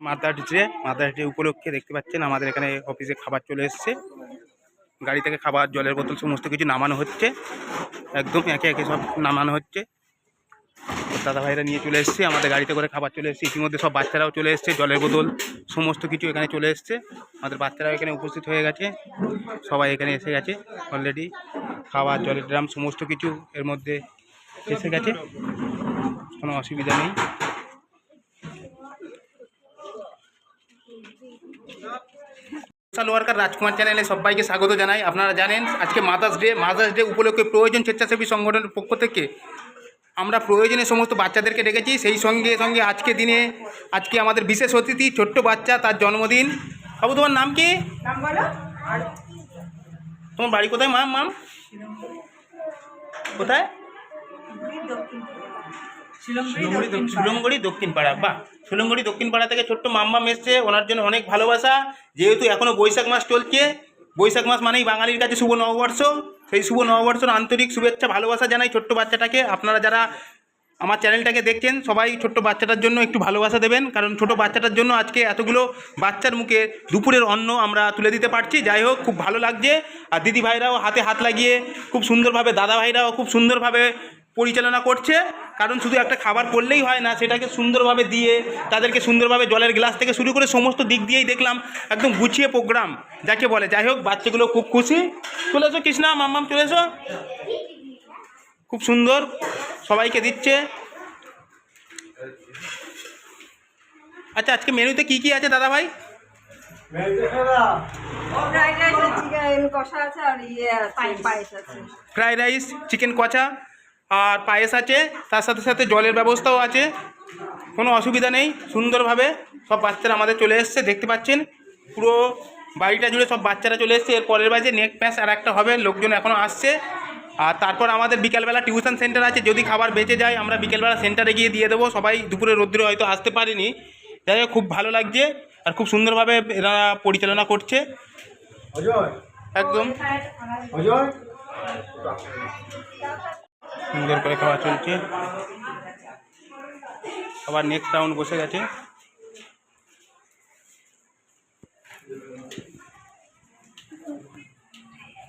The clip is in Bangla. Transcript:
মাদারডে মাদারডে উপলক্ষে দেখতে পাচ্ছেন আমাদের এখানে অফিসে খাবার চলে এসছে। গাড়ি থেকে খাবার, জলের বোতল সমস্ত কিছু নামানো হচ্ছে। একদম একে একে সব নামানো হচ্ছে। দাদা ভাইরা নিয়ে চলে এসছে, আমাদের গাড়িতে করে খাবার চলে এসছে। ইতিমধ্যে সব বাচ্চারাও চলে এসছে, জলের বোতল সমস্ত কিছু এখানে চলে এসছে। আমাদের বাচ্চারাও এখানে উপস্থিত হয়ে গেছে। সবাই এখানে এসে গেছে অলরেডি খাবার জলের ড্রাম সমস্ত কিছু এর মধ্যে এসে গেছে। কোনো অসুবিধা নেই। সোশ্যাল ওয়ার্কার রাজকুমার চ্যানেলে সবাইকে স্বাগত জানাই। আপনারা জানেন আজকে মাদার্স ডে মাদার্স ডে উপলক্ষে প্রয়োজন স্বেচ্ছাসেবী সংগঠনের পক্ষ থেকে আমরা প্রয়োজনে সমস্ত বাচ্চাদেরকে ডেকেছি। সেই সঙ্গে সঙ্গে আজকে দিনে আজকে আমাদের বিশেষ অতিথি ছোট্ট বাচ্চা তার জন্মদিন। বাবু তোমার নাম কি? তোমার বাড়ি কোথায় মাম মাম কোথায়? সুলঙ্গড়ি দক্ষিণ পাড়া বাহ। সুলঙ্গড়ি দক্ষিণ পাড়া থেকে ছোট্ট মাম্মা এসছে ওনার জন্য অনেক ভালোবাসা। যেহেতু এখনও বৈশাখ মাস চলছে বৈশাখ মাস মানেই বাঙালির কাছে শুভ নববর্ষ। সেই শুভ নববর্ষের আন্তরিক শুভেচ্ছা ভালোবাসা জানাই ছোট্ট বাচ্চাটাকে। আপনারা যারা আমার চ্যানেলটাকে দেখছেন সবাই ছোট্ট বাচ্চাটার জন্য একটু ভালোবাসা দেবেন কারণ ছোট বাচ্চাটার জন্য আজকে এতগুলো বাচ্চার মুখে দুপুরের অন্ন আমরা তুলে দিতে পারছি। যাই হোক খুব ভালো লাগছে। আর দিদি ভাইরাও হাতে হাত লাগিয়ে খুব সুন্দরভাবে দাদা ভাইরাও খুব সুন্দরভাবে পরিচালনা করছে কারণ শুধু একটা খাবার করলেই হয় না সেটাকে সুন্দরভাবে দিয়ে তাদেরকে সুন্দরভাবে জলের গ্লাস থেকে শুরু করে সমস্ত দিক দিয়েই দেখলাম একদম গুছিয়ে প্রোগ্রাম যাকে বলে। যাই হোক বাচ্চাগুলো খুব খুশি। চলে এসো কৃষ্ণা মাম্মাম চলে এসো। খুব সুন্দর সবাইকে দিচ্ছে। আচ্ছা আজকে মেনুতে কি কি আছে দাদা ভাই ফ্রাইড রাইস চিকেন কষা আর পায়েস আছে তার সাথে সাথে জলের ব্যবস্থাও আছে। কোনো অসুবিধা নেই সুন্দরভাবে সব বাচ্চারা আমাদের চলে এসছে দেখতে পাচ্ছেন? পুরো বাড়িটা জুড়ে সব বাচ্চারা চলে এসছে। এর পরের বাজে নেক প্যাস আর একটা হবে লোকজন এখনও আসছে। আর তারপর আমাদের বিকালবেলা টিউশন সেন্টার আছে যদি খাবার বেঁচে যায় আমরা বিকেলবেলা সেন্টারে গিয়ে দিয়ে দেবো। সবাই দুপুরে রোদ্রে হয়তো আসতে পারেনি। যাই হোক খুব ভালো লাগছে আর খুব সুন্দরভাবে এরা পরিচালনা করছে। একদম। সুন্দর করে খাওয়া চলছে। আবার নেক্সট রাউন্ড বসে গেছে।